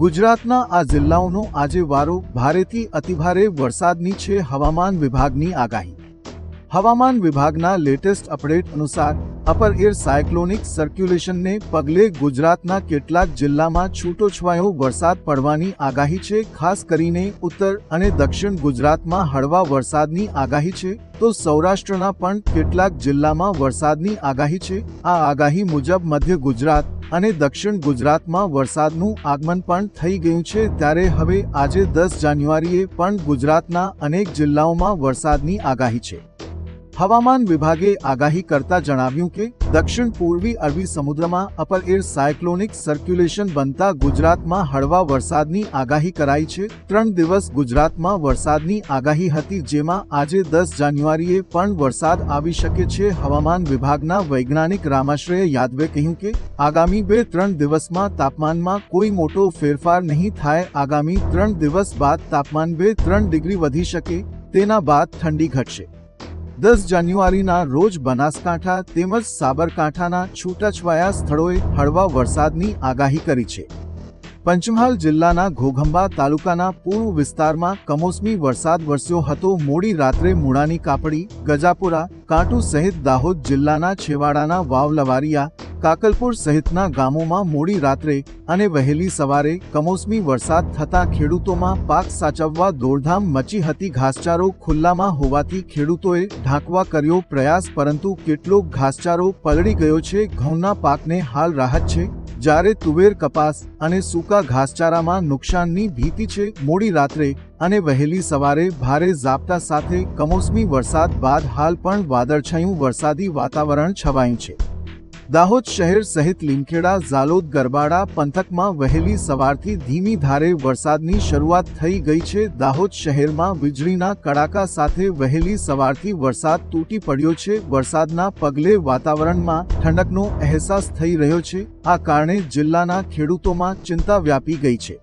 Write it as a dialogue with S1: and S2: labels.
S1: ગુજરાતના આ જિલ્લાઓનો આજે વારો ભારેથી અતિભારે વરસાદની છે હવામાન વિભાગની આગાહી. હવામાન વિભાગના લેટેસ્ટ અપડેટ અનુસાર અપર એર સાયક્લોનિક સર્ક્યુલેશનને પગલે ગુજરાતના કેટલાક જિલ્લામાં છૂટોછવાયો વરસાદ પડવાની આગાહી છે. ખાસ કરીને ઉત્તર અને દક્ષિણ ગુજરાતમાં હળવા વરસાદની આગાહી છે. તો સૌરાષ્ટ્રના પણ કેટલાક જિલ્લામાં વરસાદની આગાહી છે. આ આગાહી મુજબ મધ્ય ગુજરાત અને દક્ષિણ ગુજરાતમાં વરસાદનું આગમન પણ થઈ ગયું છે. ત્યારે હવે આજે દસ જાન્યુઆરીએ પણ ગુજરાતના અનેક જિલ્લાઓમાં વરસાદની આગાહી છે. હવામાન વિભાગે આગાહી કરતા જણાવ્યું કે, દક્ષિણ પૂર્વી અરબી સમુદ્રમાં અપર એર સાયક્લોનિક સર્ક્યુલેશન બનતા ગુજરાતમાં હળવા વરસાદની આગાહી કરાઈ છે. ત્રણ દિવસ ગુજરાતમાં વરસાદની આગાહી હતી, જેમાં આજે દસ જાન્યુઆરીએ પણ વરસાદ આવી શકે છે. હવામાન વિભાગના વૈજ્ઞાનિક રામાશ્રય યાદવે કહ્યું કે, આગામી બે ત્રણ દિવસમાં તાપમાનમાં કોઈ મોટો ફેરફાર નહીં થાય. આગામી ત્રણ દિવસ બાદ તાપમાન બે ત્રણ ડિગ્રી વધી શકે, તેના બાદ ઠંડી ઘટશે. દસ જાન્યુઆરીના રોજ બનાસકાંઠા તેમજ સાબરકાંઠાના છૂટાછવાયા સ્થળોએ હળવા વરસાદની આગાહી કરી છે. પંચમહાલ જિલ્લાના ઘોઘંબા તાલુકાના પૂર્વ વિસ્તારમાં કમોસમી વરસાદ વરસ્યો હતો. મોડી રાત્રે મૂળાની કાપડી, ગજાપુરા, કાંટુ સહિત દાહોદ જિલ્લાના છેવાડાના વાવલવારિયા કાકલપુર સહિતના ગામોમાં મોડી રાત્રે અને વહેલી સવારે કમોસમી વરસાદ થતા ખેડૂતોમાં પાક સાચવવા દોડધામ મચી હતી ઘાસચારો ખુલ્લામાં હોવાથી ખેડૂતોએ ઢાંકવા કર્યો પ્રયાસ, પરંતુ કેટલોક ઘાસચારો પલળી ગયો છે, ઘઉંના પાકને હાલ રાહત છે. જ્યારે તુવેર કપાસ અને સૂકા ઘાસચારામાં નુકસાનની ભીતિ છે, મોડી રાત્રે અને વહેલી સવારે ભારે ઝાપટા સાથે કમોસમી વરસાદ બાદ હાલ પણ વાદળછાયું વરસાદી વાતાવરણ છવાયું છે. દાહોદ શહેર સહિત લીમખેડા, ઝાલોદ, ગરબાડા પંથકમાં વહેલી સવારથી ધીમી ધારે વરસાદની શરૂઆત થઈ ગઈ છે. દાહોદ શહેરમાં વીજળીના કડાકા સાથે વહેલી સવારથી વરસાદ તૂટી પડ્યો છે. વરસાદના પગલે વાતાવરણમાં ઠંડકનો અહેસાસ થઈ રહ્યો છે. આ કારણે જિલ્લાના ખેડૂતોમાં ચિંતા વ્યાપી ગઈ છે.